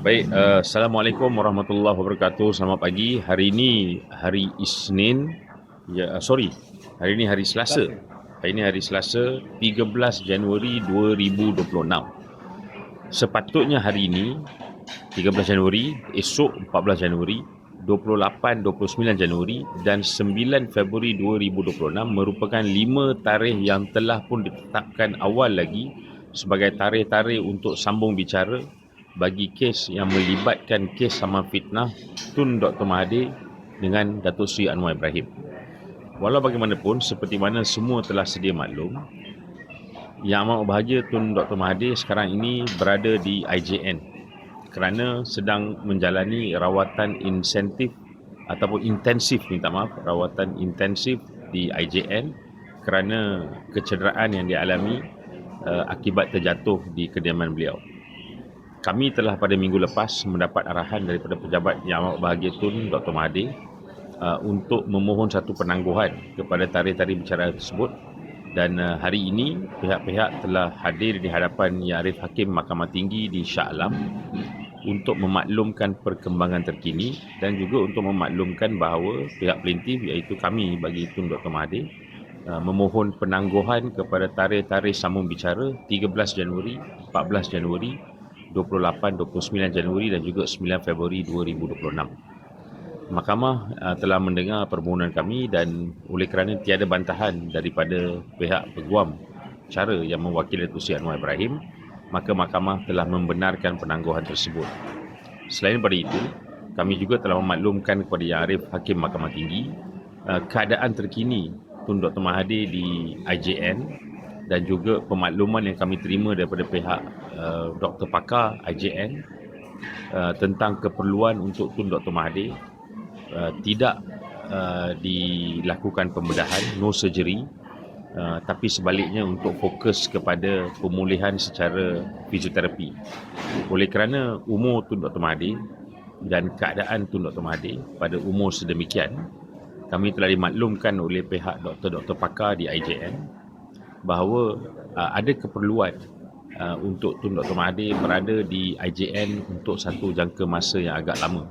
Baik, uh, Assalamualaikum warahmatullahi wabarakatuh. Selamat pagi. Hari ini hari Isnin. Ya, uh, sorry. Hari ini hari Selasa. Hari ini hari Selasa 13 Januari 2026. Sepatutnya hari ini 13 Januari, esok 14 Januari, 28, 29 Januari dan 9 Februari 2026 merupakan lima tarikh yang telah pun ditetapkan awal lagi sebagai tarikh-tarikh untuk sambung bicara bagi kes yang melibatkan kes sama fitnah Tun Dr. Mahathir dengan Datuk Seri Anwar Ibrahim. Walau bagaimanapun, seperti mana semua telah sedia maklum, yang amat bahagia Tun Dr. Mahathir sekarang ini berada di IJN kerana sedang menjalani rawatan insentif ataupun intensif, minta maaf, rawatan intensif di IJN kerana kecederaan yang dialami uh, akibat terjatuh di kediaman beliau kami telah pada minggu lepas mendapat arahan daripada pejabat yang amat bahagia Tun Dr. Mahathir uh, untuk memohon satu penangguhan kepada tarikh-tarikh bicara tersebut dan uh, hari ini pihak-pihak telah hadir di hadapan Yang Arif Hakim Mahkamah Tinggi di Shah Alam untuk memaklumkan perkembangan terkini dan juga untuk memaklumkan bahawa pihak pelintir iaitu kami bagi Tun Dr. Mahathir uh, memohon penangguhan kepada tarikh-tarikh sambung bicara 13 Januari, 14 Januari 28, 29 Januari dan juga 9 Februari 2026. Mahkamah uh, telah mendengar permohonan kami dan oleh kerana tiada bantahan daripada pihak peguam cara yang mewakili Seri Anwar Ibrahim, maka mahkamah telah membenarkan penangguhan tersebut. Selain daripada itu, kami juga telah memaklumkan kepada Yang Arif Hakim Mahkamah Tinggi uh, keadaan terkini Tun Dr. Mahathir di IJN dan juga pemakluman yang kami terima daripada pihak uh, doktor pakar IJN uh, tentang keperluan untuk Tun Dr. Mahathir uh, tidak uh, dilakukan pembedahan, no surgery uh, tapi sebaliknya untuk fokus kepada pemulihan secara fisioterapi. Oleh kerana umur Tun Dr. Mahathir dan keadaan Tun Dr. Mahathir pada umur sedemikian, kami telah dimaklumkan oleh pihak doktor-doktor pakar di IJN bahawa uh, ada keperluan uh, untuk Tun Dr. Mahathir berada di IJN untuk satu jangka masa yang agak lama.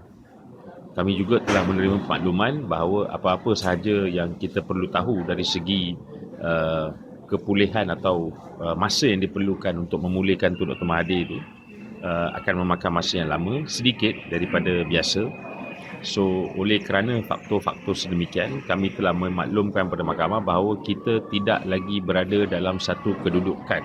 Kami juga telah menerima makluman bahawa apa-apa sahaja yang kita perlu tahu dari segi uh, kepulihan atau uh, masa yang diperlukan untuk memulihkan Tun Dr. Mahathir itu uh, akan memakan masa yang lama sedikit daripada biasa So oleh kerana faktor-faktor sedemikian kami telah memaklumkan kepada mahkamah bahawa kita tidak lagi berada dalam satu kedudukan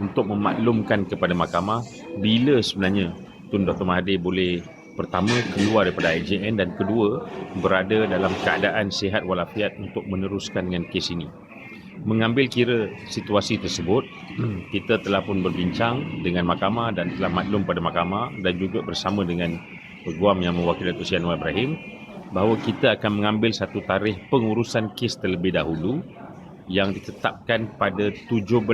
untuk memaklumkan kepada mahkamah bila sebenarnya Tun Dr. Mahathir boleh pertama keluar daripada IJN dan kedua berada dalam keadaan sihat walafiat untuk meneruskan dengan kes ini. Mengambil kira situasi tersebut, kita telah pun berbincang dengan mahkamah dan telah maklum pada mahkamah dan juga bersama dengan peguam yang mewakili Datuk Seri Anwar Ibrahim bahawa kita akan mengambil satu tarikh pengurusan kes terlebih dahulu yang ditetapkan pada 17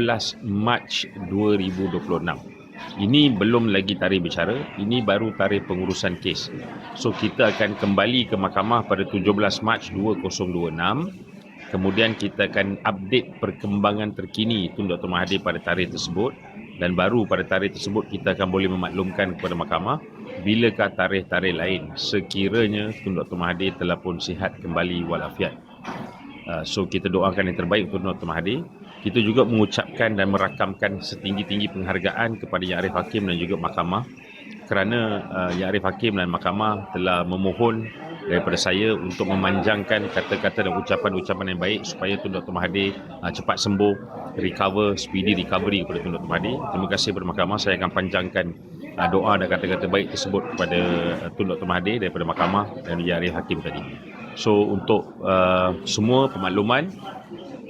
Mac 2026. Ini belum lagi tarikh bicara, ini baru tarikh pengurusan kes. So kita akan kembali ke mahkamah pada 17 Mac 2026. Kemudian kita akan update perkembangan terkini Tun Dr. Mahathir pada tarikh tersebut dan baru pada tarikh tersebut kita akan boleh memaklumkan kepada mahkamah bilakah tarikh-tarikh lain sekiranya Tun Dr. Mahathir telah pun sihat kembali walafiat. Uh, so kita doakan yang terbaik untuk Dr. Mahathir. Kita juga mengucapkan dan merakamkan setinggi-tinggi penghargaan kepada Yang Arif Hakim dan juga mahkamah kerana uh, Yang Arif Hakim dan mahkamah telah memohon daripada saya untuk memanjangkan kata-kata dan ucapan-ucapan yang baik supaya Tun Dr. Mahathir uh, cepat sembuh, recover, speedy recovery kepada Tun Dr. Mahathir. Terima kasih kepada mahkamah. Saya akan panjangkan uh, doa dan kata-kata baik tersebut kepada uh, Tun Dr. Mahathir daripada mahkamah dan Yari Hakim tadi. So untuk uh, semua pemakluman,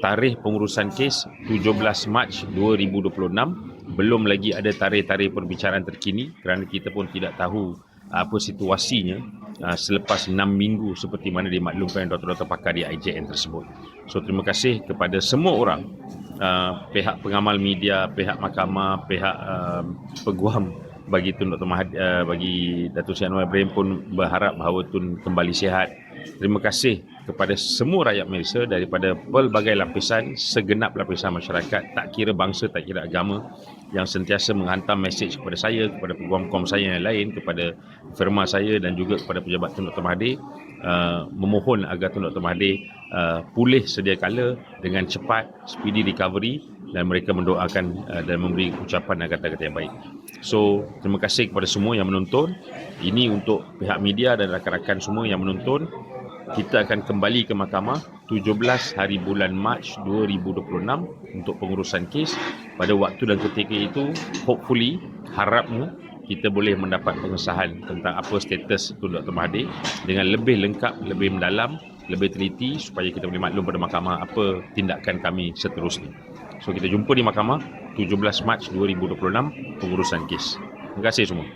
tarikh pengurusan kes 17 Mac 2026 belum lagi ada tarikh-tarikh perbicaraan terkini kerana kita pun tidak tahu apa situasinya uh, selepas 6 minggu seperti mana dimaklumkan doktor-doktor pakar di IJN tersebut. So terima kasih kepada semua orang uh, pihak pengamal media, pihak mahkamah, pihak uh, peguam bagi Tun Dr. Mahathir uh, bagi Datuk Seri Anwar Ibrahim pun berharap bahawa Tun kembali sihat. Terima kasih kepada semua rakyat Malaysia daripada pelbagai lapisan, segenap lapisan masyarakat, tak kira bangsa, tak kira agama yang sentiasa menghantar mesej kepada saya, kepada peguam-peguam saya yang lain, kepada firma saya dan juga kepada pejabat Tun Dr. Mahathir uh, memohon agar Tun Dr. Mahathir uh, pulih sedia kala dengan cepat, speedy recovery dan mereka mendoakan uh, dan memberi ucapan dan kata-kata yang baik. So, terima kasih kepada semua yang menonton. Ini untuk pihak media dan rakan-rakan semua yang menonton. Kita akan kembali ke mahkamah 17 hari bulan Mac 2026 untuk pengurusan kes. Pada waktu dan ketika itu, hopefully, harapnya kita boleh mendapat pengesahan tentang apa status Tun Dr. Mahathir dengan lebih lengkap, lebih mendalam, lebih teliti supaya kita boleh maklum pada mahkamah apa tindakan kami seterusnya. So kita jumpa di mahkamah 17 Mac 2026 pengurusan kes. Terima kasih semua.